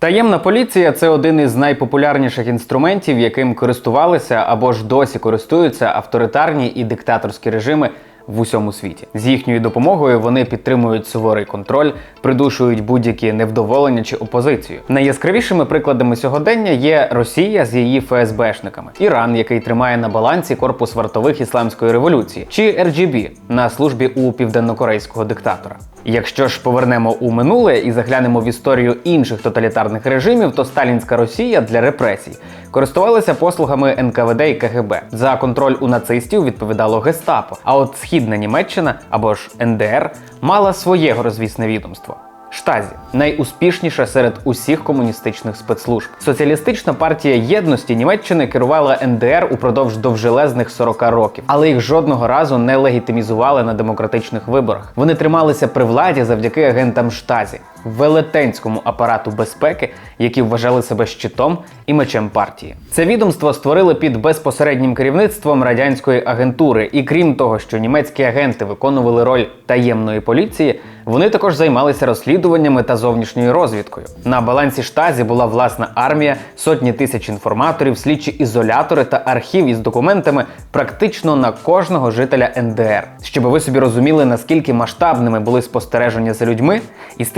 Таємна поліція це один із найпопулярніших інструментів, яким користувалися або ж досі користуються авторитарні і диктаторські режими в усьому світі. З їхньою допомогою вони підтримують суворий контроль, придушують будь-які невдоволення чи опозицію. Найяскравішими прикладами сьогодення є Росія з її ФСБшниками, Іран, який тримає на балансі корпус вартових ісламської революції, чи RGB на службі у південнокорейського диктатора. Якщо ж повернемо у минуле і заглянемо в історію інших тоталітарних режимів, то сталінська Росія для репресій користувалася послугами НКВД і КГБ. За контроль у нацистів відповідало Гестапо. А от східна Німеччина або ж НДР мала своє розвісне відомство. Штазі найуспішніша серед усіх комуністичних спецслужб. Соціалістична партія єдності Німеччини керувала НДР упродовж довжелезних 40 років, але їх жодного разу не легітимізували на демократичних виборах. Вони трималися при владі завдяки агентам штазі, велетенському апарату безпеки, які вважали себе щитом і мечем партії. Це відомство створили під безпосереднім керівництвом радянської агентури, і крім того, що німецькі агенти виконували роль таємної поліції, вони також займалися розслідуваннями та зовнішньою розвідкою. На балансі штазі була власна армія, сотні тисяч інформаторів, слідчі ізолятори та архів із документами практично на кожного жителя НДР. Щоб ви собі розуміли, наскільки масштабними були спостереження за людьми, із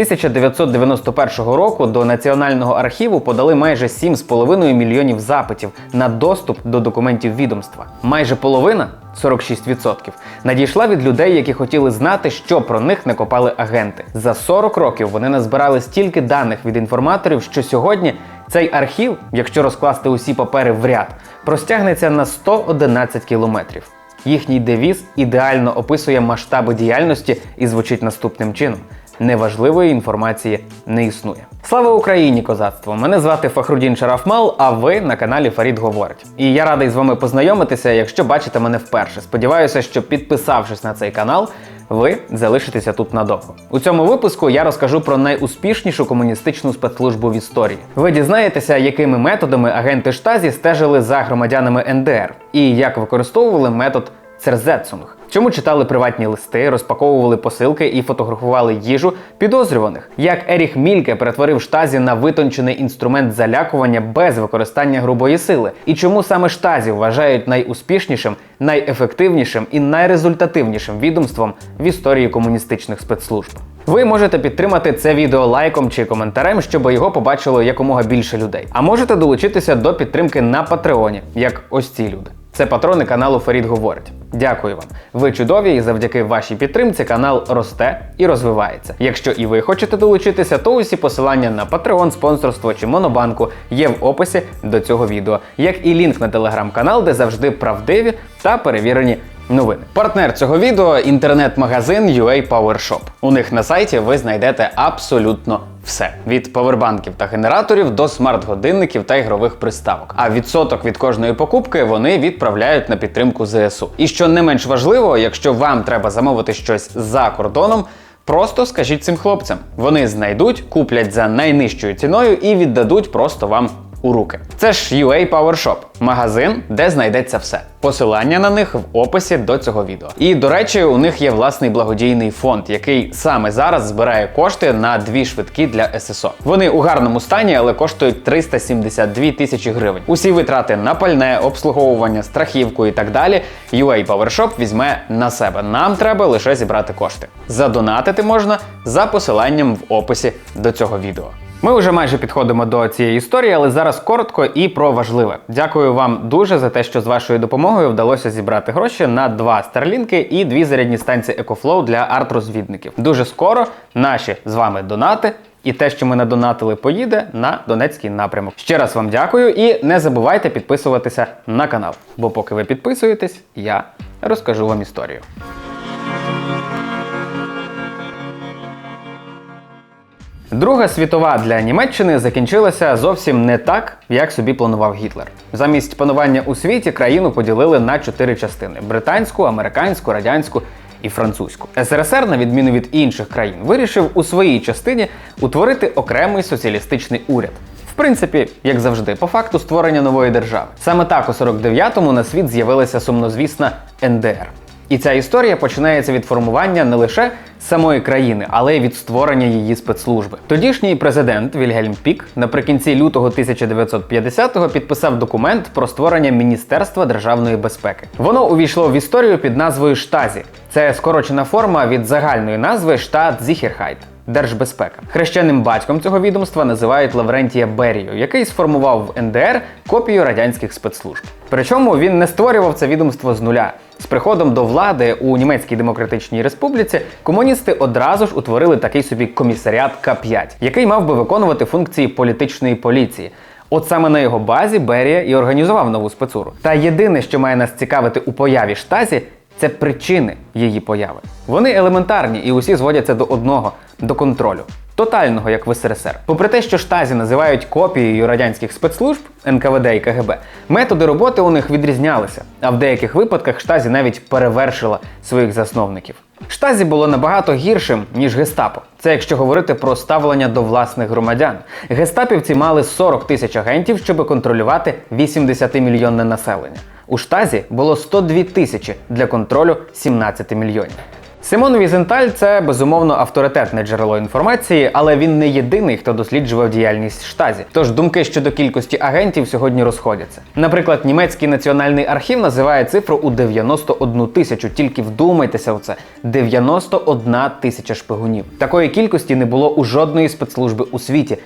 1991 року до Національного архіву подали майже 7,5 мільйонів запитів на доступ до документів відомства. Майже половина 46%, надійшла від людей, які хотіли знати, що про них накопали агенти. За 40 років вони назбирали стільки даних від інформаторів, що сьогодні цей архів, якщо розкласти усі папери в ряд, простягнеться на 111 кілометрів. Їхній девіз ідеально описує масштаби діяльності і звучить наступним чином: неважливої інформації не існує. Слава Україні, козацтво! Мене звати Фахрудін Шарафмал, а ви на каналі Фарід Говорить. І я радий з вами познайомитися, якщо бачите мене вперше. Сподіваюся, що підписавшись на цей канал, ви залишитеся тут надовго. У цьому випуску я розкажу про найуспішнішу комуністичну спецслужбу в історії. Ви дізнаєтеся, якими методами агенти штазі стежили за громадянами НДР і як використовували метод Церзетсунг. Чому читали приватні листи, розпаковували посилки і фотографували їжу підозрюваних? Як Еріх Мільке перетворив штазі на витончений інструмент залякування без використання грубої сили? І чому саме штазі вважають найуспішнішим, найефективнішим і найрезультативнішим відомством в історії комуністичних спецслужб? Ви можете підтримати це відео лайком чи коментарем, щоб його побачило якомога більше людей. А можете долучитися до підтримки на Патреоні, як ось ці люди. Це патрони каналу Фарід Говорить. Дякую вам. Ви чудові, і завдяки вашій підтримці канал росте і розвивається. Якщо і ви хочете долучитися, то усі посилання на Patreon, спонсорство чи Монобанку є в описі до цього відео, як і лінк на телеграм-канал, де завжди правдиві та перевірені новини. Партнер цього відео інтернет-магазин UA Power Shop. У них на сайті ви знайдете абсолютно все від павербанків та генераторів до смарт-годинників та ігрових приставок. А відсоток від кожної покупки вони відправляють на підтримку ЗСУ. І що не менш важливо, якщо вам треба замовити щось за кордоном. Просто скажіть цим хлопцям. Вони знайдуть, куплять за найнижчою ціною і віддадуть просто вам у руки. Це ж UA Power Shop, магазин, де знайдеться все. Посилання на них в описі до цього відео. І до речі, у них є власний благодійний фонд, який саме зараз збирає кошти на дві швидкі для ССО. Вони у гарному стані, але коштують 372 тисячі гривень. Усі витрати на пальне, обслуговування, страхівку і так далі. UA Power Shop візьме на себе. Нам треба лише зібрати кошти. Задонатити можна за посиланням в описі до цього відео. Ми вже майже підходимо до цієї історії, але зараз коротко і про важливе. Дякую вам дуже за те, що з вашою допомогою вдалося зібрати гроші на два старлінки і дві зарядні станції EcoFlow для арт-розвідників. Дуже скоро наші з вами донати. І те, що ми надонатили, поїде на Донецький напрямок. Ще раз вам дякую і не забувайте підписуватися на канал. Бо поки ви підписуєтесь, я розкажу вам історію. Друга світова для Німеччини закінчилася зовсім не так, як собі планував Гітлер. Замість панування у світі країну поділили на чотири частини: британську, американську, радянську і французьку. СРСР, на відміну від інших країн, вирішив у своїй частині утворити окремий соціалістичний уряд. В принципі, як завжди, по факту створення нової держави. Саме так у 49-му на світ з'явилася сумнозвісна НДР. І ця історія починається від формування не лише самої країни, але й від створення її спецслужби. Тодішній президент Вільгельм Пік наприкінці лютого 1950-го підписав документ про створення Міністерства державної безпеки. Воно увійшло в історію під назвою Штазі. Це скорочена форма від загальної назви штат Зіхерхайт. Держбезпека. Хрещеним батьком цього відомства називають Лаврентія Берію, який сформував в НДР копію радянських спецслужб. Причому він не створював це відомство з нуля. З приходом до влади у Німецькій Демократичній Республіці комуністи одразу ж утворили такий собі комісаріат К5, який мав би виконувати функції політичної поліції. От саме на його базі Берія і організував нову спецуру. Та єдине, що має нас цікавити у появі штазі, це причини її появи. Вони елементарні і усі зводяться до одного до контролю. Тотального, як в СРСР. Попри те, що штазі називають копією радянських спецслужб НКВД і КГБ, методи роботи у них відрізнялися, а в деяких випадках штазі навіть перевершила своїх засновників. Штазі було набагато гіршим, ніж гестапо. Це якщо говорити про ставлення до власних громадян. Гестапівці мали 40 тисяч агентів, щоб контролювати 80-мільйонне населення. У штазі було 102 тисячі для контролю 17 мільйонів. Симон Візенталь це безумовно авторитетне джерело інформації, але він не єдиний, хто досліджував діяльність штазі. Тож думки щодо кількості агентів сьогодні розходяться. Наприклад, німецький національний архів називає цифру у 91 тисячу. Тільки вдумайтеся в це: 91 тисяча шпигунів. Такої кількості не було у жодної спецслужби у світі.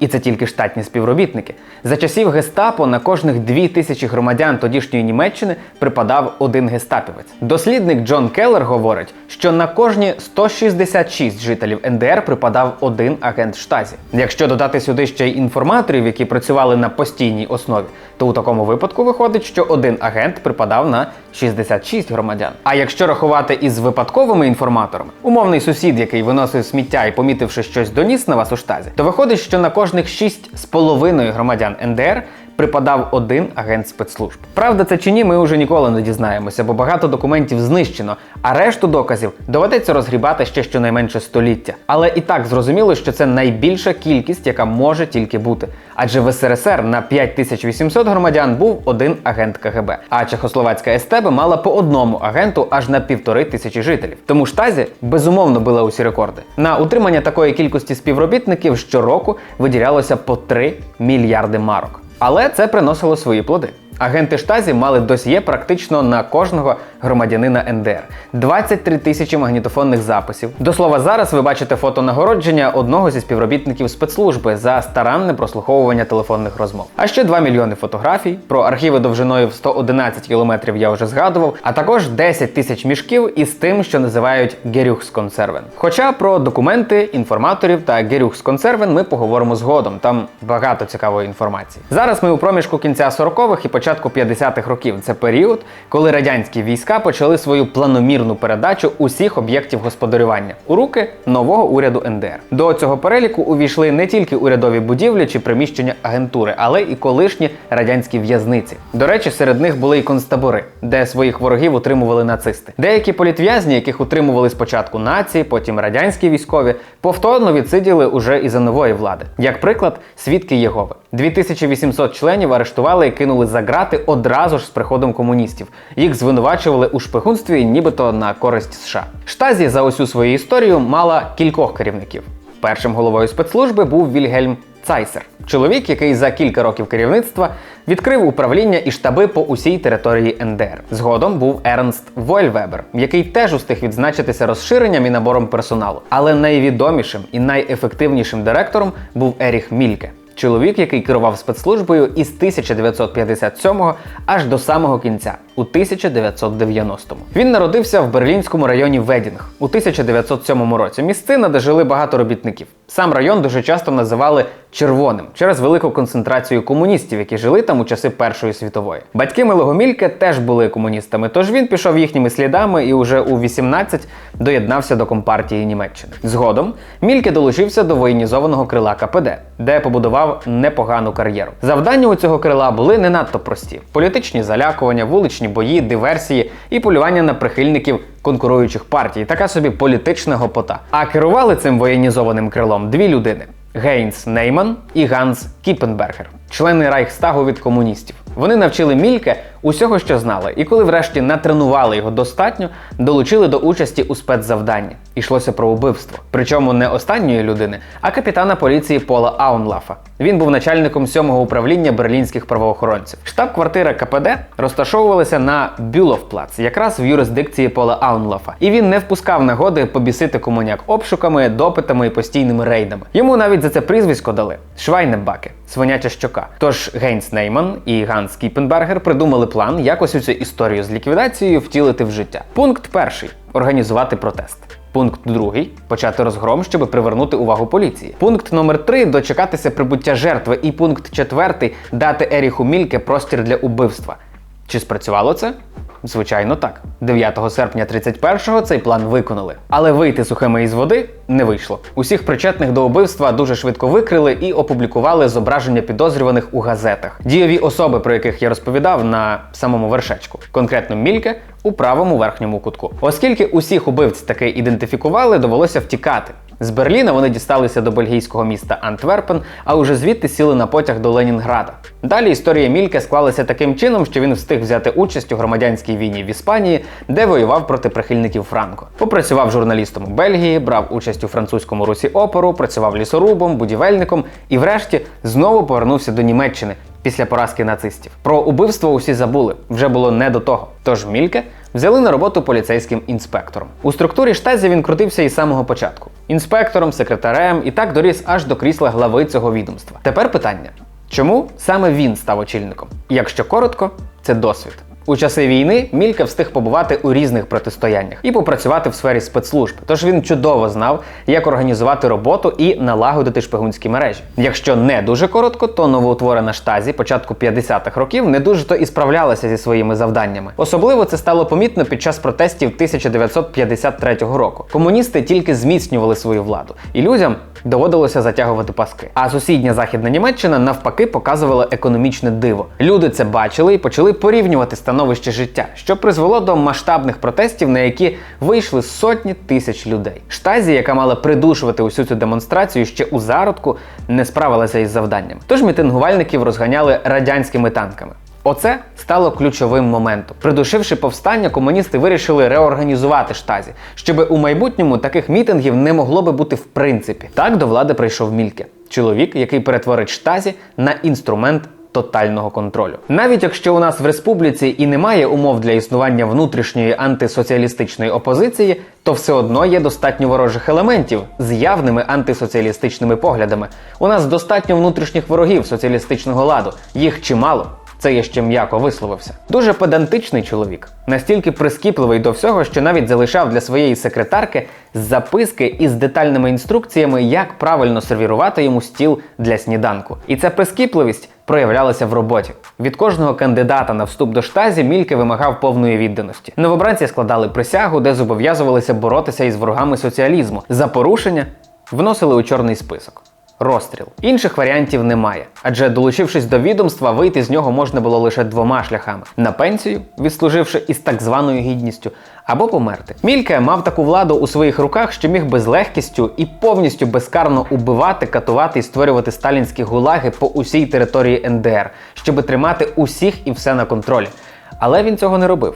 І це тільки штатні співробітники. За часів гестапо на кожних дві тисячі громадян тодішньої Німеччини припадав один гестапівець. Дослідник Джон Келлер говорить, що на кожні 166 жителів НДР припадав один агент штазі. Якщо додати сюди ще й інформаторів, які працювали на постійній основі, то у такому випадку виходить, що один агент припадав на 66 громадян. А якщо рахувати із випадковими інформаторами, умовний сусід, який виносив сміття і помітивши щось доніс на вас у штазі, то виходить, що на кожних 6,5 громадян НДР припадав один агент спецслужб. Правда, це чи ні, ми вже ніколи не дізнаємося, бо багато документів знищено, а решту доказів доведеться розгрібати ще щонайменше століття. Але і так зрозуміло, що це найбільша кількість, яка може тільки бути. Адже в СРСР на 5800 громадян був один агент КГБ, а Чехословацька СТБ мала по одному агенту аж на півтори тисячі жителів. Тому штазі безумовно била усі рекорди. На утримання такої кількості співробітників щороку виділялося по 3 мільярди марок. Але це приносило свої плоди. Агенти штазі мали досьє практично на кожного громадянина НДР. 23 тисячі магнітофонних записів. До слова, зараз ви бачите фото нагородження одного зі співробітників спецслужби за старанне прослуховування телефонних розмов. А ще 2 мільйони фотографій. Про архіви довжиною в 111 кілометрів я вже згадував, а також 10 тисяч мішків із тим, що називають Герюхсконсервен. Хоча про документи, інформаторів та Герюхсконсервен ми поговоримо згодом. Там багато цікавої інформації. Зараз ми у проміжку кінця 40-х і початку 50-х років. Це період, коли радянські війська почали свою планомірну передачу усіх об'єктів господарювання у руки нового уряду НДР. До цього переліку увійшли не тільки урядові будівлі чи приміщення агентури, але і колишні радянські в'язниці. До речі, серед них були і концтабори, де своїх ворогів утримували нацисти. Деякі політв'язні, яких утримували спочатку нації, потім радянські військові, повторно відсиділи уже і за нової влади. Як приклад, свідки Єгови. 2800 членів арештували і кинули за грати одразу ж з приходом комуністів. Їх звинувачували у шпигунстві, нібито на користь США. Штазі за усю свою історію мала кількох керівників. Першим головою спецслужби був Вільгельм Цайсер, чоловік, який за кілька років керівництва відкрив управління і штаби по усій території НДР. Згодом був Ернст Вольвебер, який теж устиг відзначитися розширенням і набором персоналу. Але найвідомішим і найефективнішим директором був Еріх Мільке. Чоловік, який керував спецслужбою із 1957 аж до самого кінця, у 1990-му. Він народився в берлінському районі Ведінг у 1907 році. Місцина, де жили багато робітників. Сам район дуже часто називали червоним через велику концентрацію комуністів, які жили там у часи Першої світової. Батьки Милого Мільке теж були комуністами, тож він пішов їхніми слідами і уже у 18 доєднався до компартії Німеччини. Згодом Мільке долучився до воєнізованого крила КПД, де побудував непогану кар'єру. Завдання у цього крила були не надто прості: політичні залякування, вуличні бої, диверсії і полювання на прихильників конкуруючих партій. Така собі політична гопота. А керували цим воєнізованим крилом дві людини. Гейнс Нейман і Ганс Кіпенбергер, члени Райхстагу від комуністів. Вони навчили Мільке усього, що знали, і коли врешті натренували його достатньо, долучили до участі у спецзавданні. Ішлося про убивство. Причому не останньої людини, а капітана поліції Пола Аунлафа. Він був начальником сьомого управління берлінських правоохоронців. Штаб-квартира КПД розташовувалася на Бюловплац, якраз в юрисдикції Пола Аунлафа. І він не впускав нагоди побісити комуняк обшуками, допитами і постійними рейдами. Йому навіть за це прізвисько дали Швайнебаке, свиняча щока. Тож Гейнс Нейман і Ганс Кіпенбергер придумали план, як ось цю історію з ліквідацією втілити в життя. Пункт перший організувати протест. Пункт другий почати розгром, щоб привернути увагу поліції. Пункт номер три дочекатися прибуття жертви. І пункт четвертий дати Еріху Мільке простір для убивства. Чи спрацювало це? Звичайно, так. 9 серпня 31-го цей план виконали. Але вийти сухими із води не вийшло. Усіх причетних до убивства дуже швидко викрили і опублікували зображення підозрюваних у газетах. Дійові особи, про яких я розповідав, на самому вершечку, конкретно Мільке у правому верхньому кутку. Оскільки усіх убивць таки ідентифікували, довелося втікати. З Берліна вони дісталися до бельгійського міста Антверпен, а уже звідти сіли на потяг до Ленінграда. Далі історія Мільке склалася таким чином, що він встиг взяти участь у громадянській війні в Іспанії, де воював проти прихильників Франко. Попрацював журналістом у Бельгії, брав участь у французькому русі опору, працював лісорубом, будівельником і, врешті, знову повернувся до Німеччини після поразки нацистів. Про убивство усі забули, вже було не до того. Тож Мільке взяли на роботу поліцейським інспектором. У структурі штазі він крутився із самого початку: інспектором, секретарем і так доріс аж до крісла глави цього відомства. Тепер питання: чому саме він став очільником? Якщо коротко, це досвід. У часи війни Мілька встиг побувати у різних протистояннях і попрацювати в сфері спецслужб. Тож він чудово знав, як організувати роботу і налагодити шпигунські мережі. Якщо не дуже коротко, то новоутворена штазі початку 50-х років не дуже то і справлялася зі своїми завданнями. Особливо це стало помітно під час протестів 1953 року. Комуністи тільки зміцнювали свою владу, і людям доводилося затягувати паски. А сусідня західна Німеччина навпаки показувала економічне диво. Люди це бачили і почали порівнювати становище життя, що призвело до масштабних протестів, на які вийшли сотні тисяч людей. Штазі, яка мала придушувати усю цю демонстрацію, ще у зародку не справилася із завданням. Тож мітингувальників розганяли радянськими танками. Оце стало ключовим моментом. Придушивши повстання, комуністи вирішили реорганізувати штазі, щоб у майбутньому таких мітингів не могло би бути в принципі. Так до влади прийшов Мільке, чоловік, який перетворить штазі на інструмент. Тотального контролю, навіть якщо у нас в республіці і немає умов для існування внутрішньої антисоціалістичної опозиції, то все одно є достатньо ворожих елементів з явними антисоціалістичними поглядами. У нас достатньо внутрішніх ворогів соціалістичного ладу, їх чимало. Це я ще м'яко висловився. Дуже педантичний чоловік, настільки прискіпливий до всього, що навіть залишав для своєї секретарки записки із детальними інструкціями, як правильно сервірувати йому стіл для сніданку. І ця прискіпливість проявлялася в роботі. Від кожного кандидата на вступ до штазі Мільке вимагав повної відданості. Новобранці складали присягу, де зобов'язувалися боротися із ворогами соціалізму. За порушення вносили у чорний список. Розстріл. Інших варіантів немає, адже долучившись до відомства, вийти з нього можна було лише двома шляхами: на пенсію, відслуживши із так званою гідністю, або померти. Мільке мав таку владу у своїх руках, що міг без легкістю і повністю безкарно убивати, катувати і створювати сталінські гулаги по усій території НДР, щоби тримати усіх і все на контролі. Але він цього не робив.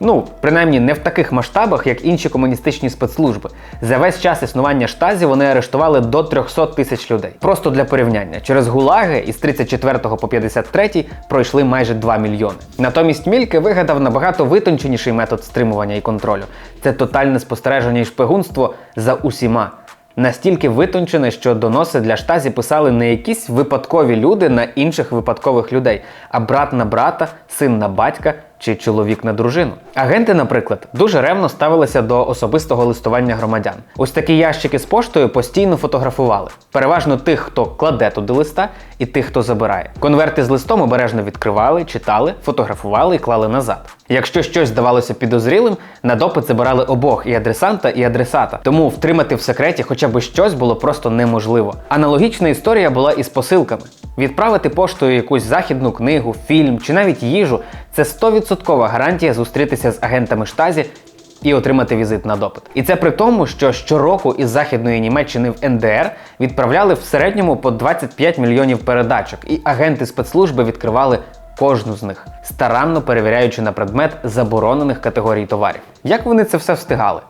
Ну, принаймні не в таких масштабах, як інші комуністичні спецслужби. За весь час існування штазі вони арештували до 300 тисяч людей. Просто для порівняння, через гулаги із 34 по 53 пройшли майже 2 мільйони. Натомість Мільке вигадав набагато витонченіший метод стримування і контролю. Це тотальне спостереження і шпигунство за усіма. Настільки витончене, що доноси для штазі писали не якісь випадкові люди на інших випадкових людей, а брат на брата, син на батька чи чоловік на дружину. Агенти, наприклад, дуже ревно ставилися до особистого листування громадян. Ось такі ящики з поштою постійно фотографували. Переважно тих, хто кладе туди листа, і тих, хто забирає. Конверти з листом обережно відкривали, читали, фотографували і клали назад. Якщо щось здавалося підозрілим, на допит забирали обох і адресанта, і адресата. Тому втримати в секреті хоча б щось було просто неможливо. Аналогічна історія була і з посилками. Відправити поштою якусь західну книгу, фільм чи навіть їжу це 100% гарантія зустрітися з агентами штазі і отримати візит на допит. І це при тому, що щороку із західної Німеччини в НДР відправляли в середньому по 25 мільйонів передачок, і агенти спецслужби відкривали кожну з них, старанно перевіряючи на предмет заборонених категорій товарів. Як вони це все встигали?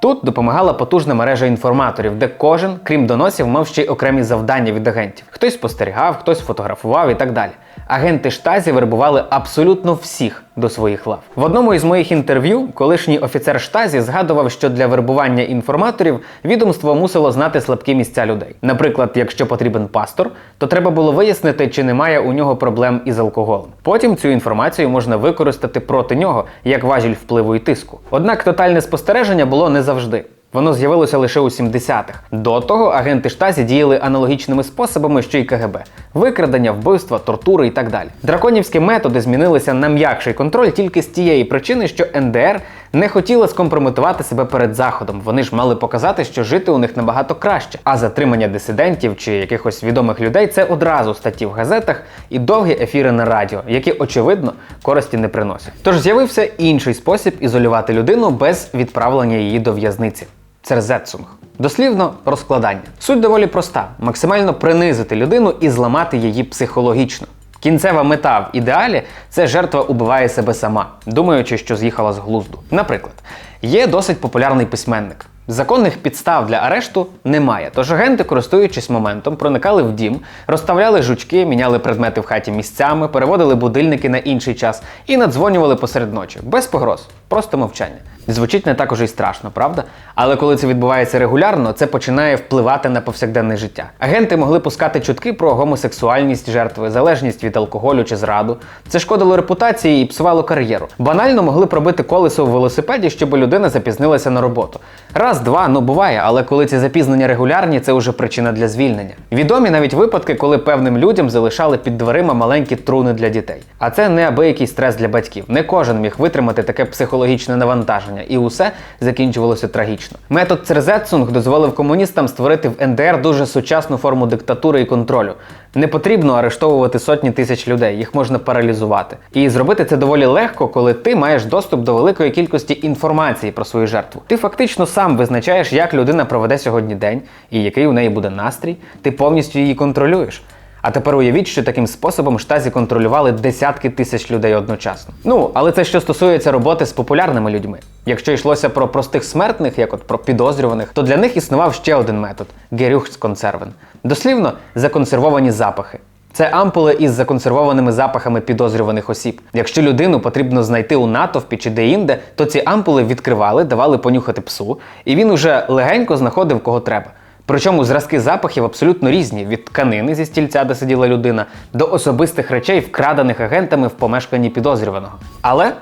Тут допомагала потужна мережа інформаторів, де кожен, крім доносів, мав ще й окремі завдання від агентів. Хтось спостерігав, хтось фотографував і так далі. Агенти штазі вербували абсолютно всіх до своїх лав. В одному із моїх інтерв'ю колишній офіцер штазі згадував, що для вербування інформаторів відомство мусило знати слабкі місця людей. Наприклад, якщо потрібен пастор, то треба було вияснити, чи немає у нього проблем із алкоголем. Потім цю інформацію можна використати проти нього як важіль впливу і тиску. Однак тотальне спостереження було не завжди. Воно з'явилося лише у 70-х. До того агенти штазі діяли аналогічними способами, що й КГБ: викрадення, вбивства, тортури і так далі. Драконівські методи змінилися на м'якший контроль тільки з тієї причини, що НДР не хотіла скомпрометувати себе перед заходом. Вони ж мали показати, що жити у них набагато краще. А затримання дисидентів чи якихось відомих людей це одразу статті в газетах і довгі ефіри на радіо, які очевидно користі не приносять. Тож з'явився інший спосіб ізолювати людину без відправлення її до в'язниці. Церзетсунг. Дослівно розкладання. Суть доволі проста: максимально принизити людину і зламати її психологічно. Кінцева мета в ідеалі це жертва убиває себе сама, думаючи, що з'їхала з глузду. Наприклад, є досить популярний письменник. Законних підстав для арешту немає, тож агенти, користуючись моментом, проникали в дім, розставляли жучки, міняли предмети в хаті місцями, переводили будильники на інший час і надзвонювали посеред ночі, без погроз, просто мовчання. Звучить не так уже й страшно, правда? Але коли це відбувається регулярно, це починає впливати на повсякденне життя. Агенти могли пускати чутки про гомосексуальність жертви, залежність від алкоголю чи зраду. Це шкодило репутації і псувало кар'єру. Банально могли пробити колесо в велосипеді, щоб людина запізнилася на роботу. Раз, два, ну буває, але коли ці запізнення регулярні, це вже причина для звільнення. Відомі навіть випадки, коли певним людям залишали під дверима маленькі труни для дітей. А це неабиякий стрес для батьків. Не кожен міг витримати таке психологічне навантаження, і усе закінчувалося трагічно. Метод Церзетсунг дозволив комуністам створити в НДР дуже сучасну форму диктатури і контролю. Не потрібно арештовувати сотні тисяч людей, їх можна паралізувати. І зробити це доволі легко, коли ти маєш доступ до великої кількості інформації про свою жертву. Ти фактично сам визначаєш, як людина проведе сьогодні день і який у неї буде настрій. Ти повністю її контролюєш. А тепер уявіть, що таким способом штазі контролювали десятки тисяч людей одночасно. Ну, але це що стосується роботи з популярними людьми. Якщо йшлося про простих смертних, як от про підозрюваних, то для них існував ще один метод герюхсконсервен. Дослівно законсервовані запахи. Це ампули із законсервованими запахами підозрюваних осіб. Якщо людину потрібно знайти у натовпі чи де-інде, то ці ампули відкривали, давали понюхати псу, і він уже легенько знаходив кого треба. Причому зразки запахів абсолютно різні: від тканини зі стільця, де сиділа людина, до особистих речей, вкрадених агентами в помешканні підозрюваного. Але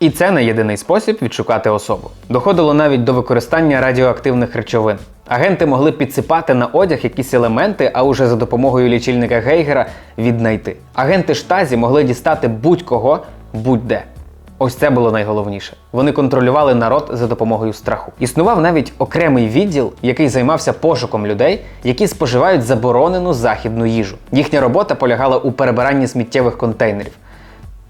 і це не єдиний спосіб відшукати особу. Доходило навіть до використання радіоактивних речовин. Агенти могли підсипати на одяг якісь елементи, а уже за допомогою лічильника Гейгера віднайти. Агенти штазі могли дістати будь-кого будь-де. Ось це було найголовніше. Вони контролювали народ за допомогою страху. Існував навіть окремий відділ, який займався пошуком людей, які споживають заборонену західну їжу. Їхня робота полягала у перебиранні сміттєвих контейнерів.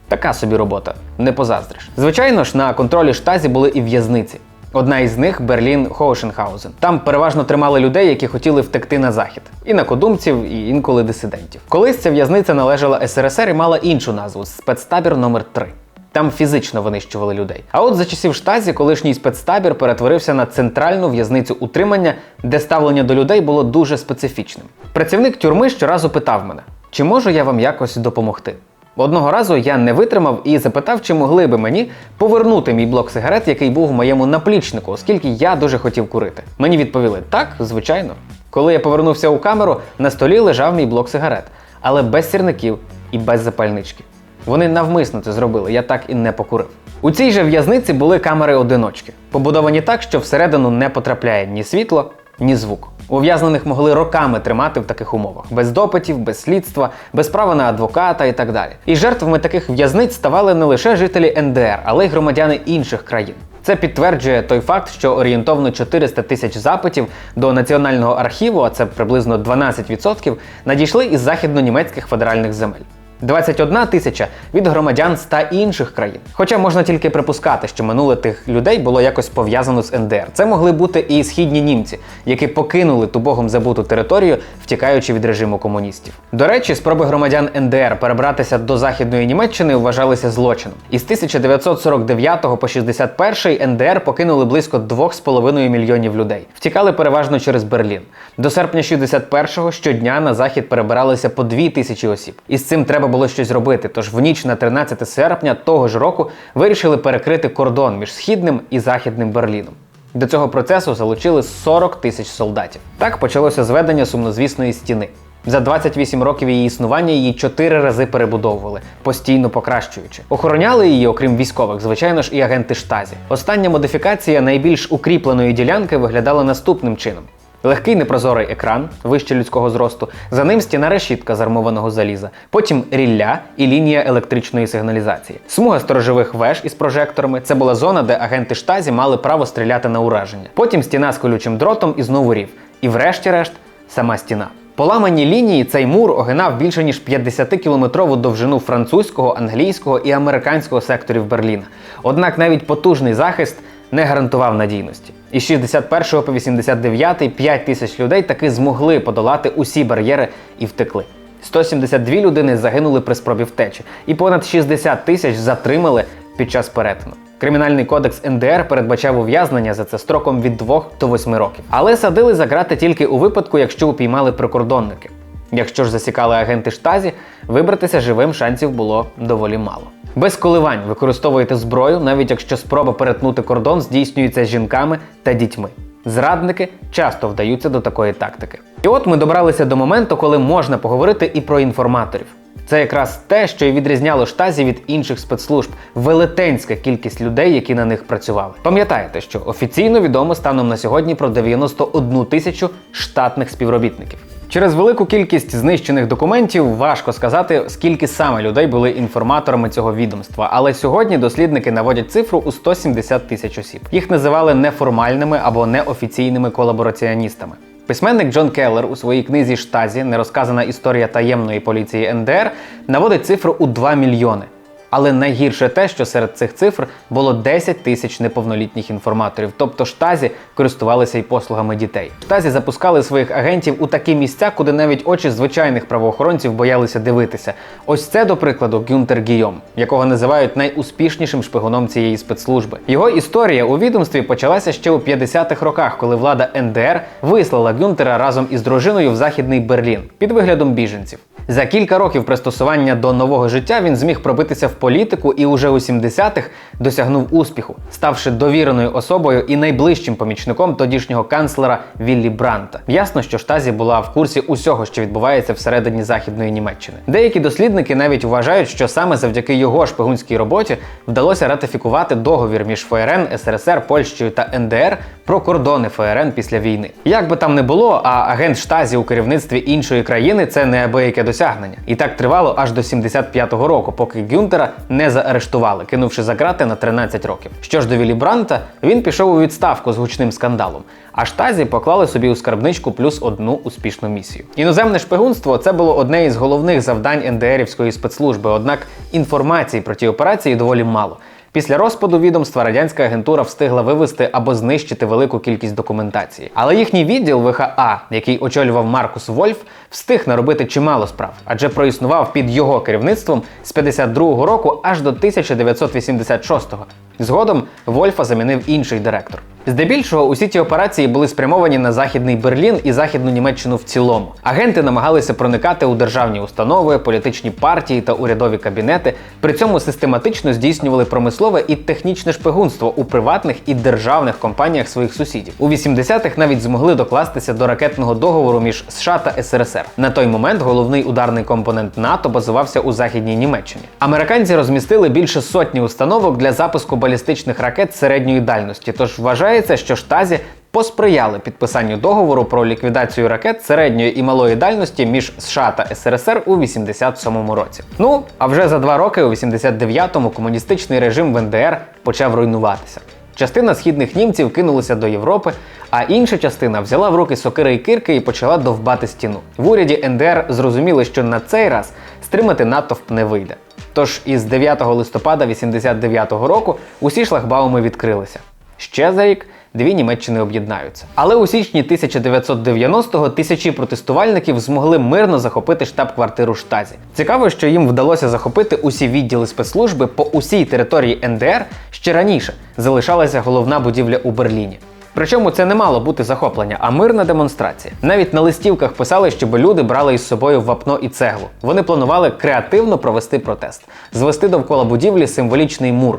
Така собі робота, не позаздриш. Звичайно ж, на контролі штазі були і в'язниці. Одна із них Берлін Хоушенхаузен. Там переважно тримали людей, які хотіли втекти на захід, інакодумців, і інколи дисидентів. Колись ця в'язниця належала СРСР і мала іншу назву спецтабір номер 3 Там фізично винищували людей. А от за часів штазі колишній спецтабір перетворився на центральну в'язницю утримання, де ставлення до людей було дуже специфічним. Працівник тюрми щоразу питав мене, чи можу я вам якось допомогти. Одного разу я не витримав і запитав, чи могли би мені повернути мій блок сигарет, який був в моєму наплічнику, оскільки я дуже хотів курити. Мені відповіли так, звичайно. Коли я повернувся у камеру, на столі лежав мій блок сигарет, але без сірників і без запальнички. Вони навмисно це зробили, я так і не покурив. У цій же в'язниці були камери-одиночки, побудовані так, що всередину не потрапляє ні світло, ні звук. Ув'язнених могли роками тримати в таких умовах, без допитів, без слідства, без права на адвоката і так далі. І жертвами таких в'язниць ставали не лише жителі НДР, але й громадяни інших країн. Це підтверджує той факт, що орієнтовно 400 тисяч запитів до національного архіву, а це приблизно 12%, надійшли із західно-німецьких федеральних земель. 21 тисяча від громадян 100 інших країн. Хоча можна тільки припускати, що минуле тих людей було якось пов'язано з НДР. Це могли бути і східні німці, які покинули ту богом забуту територію, втікаючи від режиму комуністів. До речі, спроби громадян НДР перебратися до західної Німеччини вважалися злочином. Із 1949 по 61 НДР покинули близько 2,5 мільйонів людей. Втікали переважно через Берлін. До серпня 61-го щодня на захід перебиралися по 2 тисячі осіб. І з цим треба було щось робити. Тож в ніч на 13 серпня того ж року вирішили перекрити кордон між східним і західним Берліном. До цього процесу залучили 40 тисяч солдатів. Так почалося зведення сумнозвісної стіни. За 28 років її існування її чотири рази перебудовували, постійно покращуючи. Охороняли її, окрім військових, звичайно ж, і агенти штазі. Остання модифікація найбільш укріпленої ділянки виглядала наступним чином: легкий непрозорий екран вище людського зросту, за ним стіна решітка з армованого заліза, потім рілля і лінія електричної сигналізації. Смуга сторожових веж із прожекторами це була зона, де агенти штазі мали право стріляти на ураження. Потім стіна з колючим дротом і знову рів. І врешті-решт сама стіна. Поламані лінії цей мур огинав більше ніж 50-кілометрову довжину французького, англійського і американського секторів Берліна. Однак навіть потужний захист не гарантував надійності. Із 61 по 89 5 тисяч людей таки змогли подолати усі бар'єри і втекли. 172 людини загинули при спробі втечі, і понад 60 тисяч затримали під час перетину. Кримінальний кодекс НДР передбачав ув'язнення за це строком від 2 до 8 років. Але садили за грати тільки у випадку, якщо упіймали прикордонники. Якщо ж засікали агенти штазі, вибратися живим шансів було доволі мало. Без коливань використовуєте зброю, навіть якщо спроба перетнути кордон здійснюється жінками та дітьми. Зрадники часто вдаються до такої тактики. І от ми добралися до моменту, коли можна поговорити і про інформаторів. Це якраз те, що і відрізняло штазі від інших спецслужб велетенська кількість людей, які на них працювали. Пам'ятаєте, що офіційно відомо станом на сьогодні про 91 тисячу штатних співробітників. Через велику кількість знищених документів важко сказати, скільки саме людей були інформаторами цього відомства. Але сьогодні дослідники наводять цифру у 170 тисяч осіб. Їх називали неформальними або неофіційними колабораціоністами. Письменник Джон Келлер у своїй книзі Штазі Нерозказана історія таємної поліції НДР наводить цифру у 2 мільйони. Але найгірше те, що серед цих цифр було 10 тисяч неповнолітніх інформаторів, тобто штазі користувалися й послугами дітей. Штазі запускали своїх агентів у такі місця, куди навіть очі звичайних правоохоронців боялися дивитися. Ось це, до прикладу, Гюнтер Гійом, якого називають найуспішнішим шпигуном цієї спецслужби. Його історія у відомстві почалася ще у 50-х роках, коли влада НДР вислала Гюнтера разом із дружиною в західний Берлін під виглядом біженців. За кілька років пристосування до нового життя він зміг пробитися в політику і уже у 70-х досягнув успіху, ставши довіреною особою і найближчим помічником тодішнього канцлера Віллі Бранта. Ясно, що штазі була в курсі усього, що відбувається всередині західної Німеччини. Деякі дослідники навіть вважають, що саме завдяки його шпигунській роботі вдалося ратифікувати договір між ФРН, СРСР, Польщею та НДР про кордони ФРН після війни. Як би там не було, а агент штазі у керівництві іншої країни це неабияке досягнення. І так тривало аж до 75-го року, поки Гюнтера не заарештували, кинувши за грати на 13 років. Що ж до Віллі Бранта, він пішов у відставку з гучним скандалом. А штазі поклали собі у скарбничку плюс одну успішну місію. Іноземне шпигунство це було одне із головних завдань НДРівської спецслужби, однак інформації про ті операції доволі мало. Після розпаду відомства радянська агентура встигла вивести або знищити велику кількість документації. Але їхній відділ ВХА, який очолював Маркус Вольф, встиг наробити чимало справ, адже проіснував під його керівництвом з 52-го року аж до 1986-го. Згодом Вольфа замінив інший директор. Здебільшого усі ті операції були спрямовані на західний Берлін і західну Німеччину в цілому. Агенти намагалися проникати у державні установи, політичні партії та урядові кабінети. При цьому систематично здійснювали промислове і технічне шпигунство у приватних і державних компаніях своїх сусідів. У 80-х навіть змогли докластися до ракетного договору між США та СРСР. На той момент головний ударний компонент НАТО базувався у західній Німеччині. Американці розмістили більше сотні установок для запуску балістичних ракет середньої дальності. Тож вважається, що штазі посприяли підписанню договору про ліквідацію ракет середньої і малої дальності між США та СРСР у 87-му році. Ну а вже за два роки, у 89-му, комуністичний режим в НДР почав руйнуватися. Частина східних німців кинулася до Європи, а інша частина взяла в руки сокири і кирки і почала довбати стіну. В уряді НДР зрозуміли, що на цей раз стримати натовп не вийде. Тож із 9 листопада 89-го року усі шлагбауми відкрилися. Ще за рік дві Німеччини об'єднаються. Але у січні 1990-го тисячі протестувальників змогли мирно захопити штаб-квартиру штазі. Цікаво, що їм вдалося захопити усі відділи спецслужби по усій території НДР ще раніше залишалася головна будівля у Берліні. Причому це не мало бути захоплення, а мирна демонстрація. Навіть на листівках писали, щоб люди брали із собою вапно і цеглу. Вони планували креативно провести протест, звести довкола будівлі символічний мур.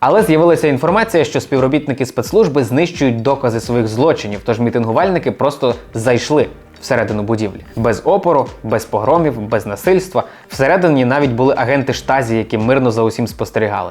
Але з'явилася інформація, що співробітники спецслужби знищують докази своїх злочинів, тож мітингувальники просто зайшли всередину будівлі без опору, без погромів, без насильства. Всередині навіть були агенти штазі, які мирно за усім спостерігали.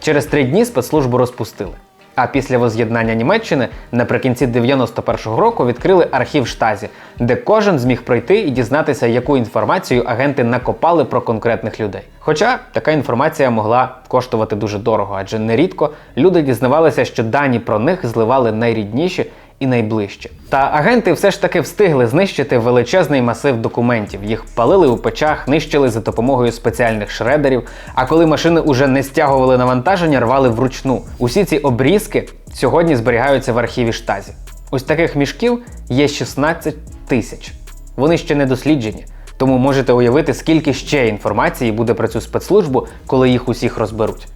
Через три дні спецслужбу розпустили. А після воз'єднання Німеччини наприкінці 91-го року відкрили архів штазі, де кожен зміг пройти і дізнатися, яку інформацію агенти накопали про конкретних людей. Хоча така інформація могла коштувати дуже дорого, адже нерідко люди дізнавалися, що дані про них зливали найрідніші і найближче. Та агенти все ж таки встигли знищити величезний масив документів. Їх палили у печах, нищили за допомогою спеціальних шредерів. А коли машини уже не стягували навантаження, рвали вручну. Усі ці обрізки сьогодні зберігаються в архіві штазі. Ось таких мішків є 16 тисяч. Вони ще не досліджені. Тому можете уявити, скільки ще інформації буде про цю спецслужбу, коли їх усіх розберуть.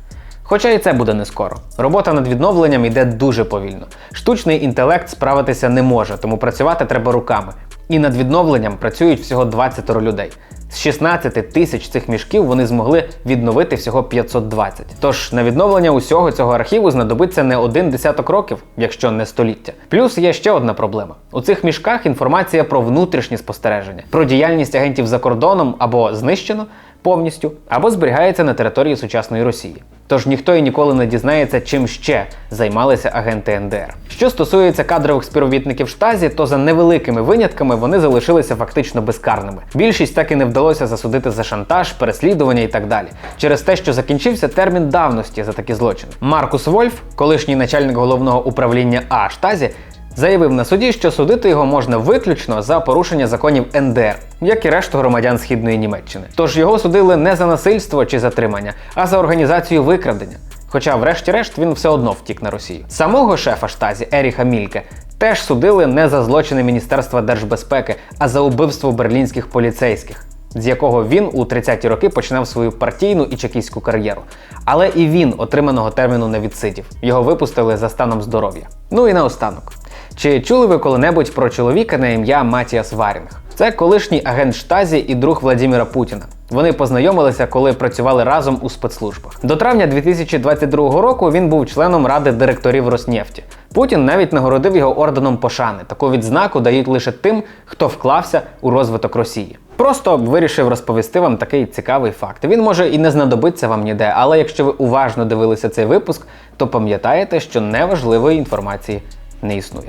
Хоча і це буде не скоро. Робота над відновленням йде дуже повільно. Штучний інтелект справитися не може, тому працювати треба руками. І над відновленням працюють всього 20 людей. З 16 тисяч цих мішків вони змогли відновити всього 520. Тож на відновлення усього цього архіву знадобиться не один десяток років, якщо не століття. Плюс є ще одна проблема: у цих мішках інформація про внутрішні спостереження, про діяльність агентів за кордоном або знищено повністю, або зберігається на території сучасної Росії. Тож ніхто і ніколи не дізнається, чим ще займалися агенти НДР. Що стосується кадрових співробітників штазі, то за невеликими винятками вони залишилися фактично безкарними. Більшість так і не вдалося засудити за шантаж, переслідування і так далі, через те, що закінчився термін давності за такі злочини. Маркус Вольф, колишній начальник головного управління А штазі, заявив на суді, що судити його можна виключно за порушення законів НДР, як і решту громадян східної Німеччини. Тож його судили не за насильство чи затримання, а за організацію викрадення. Хоча, врешті-решт, він все одно втік на Росію. Самого шефа штазі Еріха Мільке теж судили не за злочини Міністерства держбезпеки, а за убивство берлінських поліцейських. З якого він у 30-ті роки починав свою партійну і чекійську кар'єру. Але і він отриманого терміну не відсидів. Його випустили за станом здоров'я. Ну і наостанок. Чи чули ви коли-небудь про чоловіка на ім'я Матіас Варінг? Це колишній агент штазі і друг Владіміра Путіна. Вони познайомилися, коли працювали разом у спецслужбах. До травня 2022 року він був членом ради директорів Роснефті. Путін навіть нагородив його орденом пошани. Таку відзнаку дають лише тим, хто вклався у розвиток Росії. Просто вирішив розповісти вам такий цікавий факт. Він може і не знадобиться вам ніде, але якщо ви уважно дивилися цей випуск, то пам'ятаєте, що неважливої інформації не існує.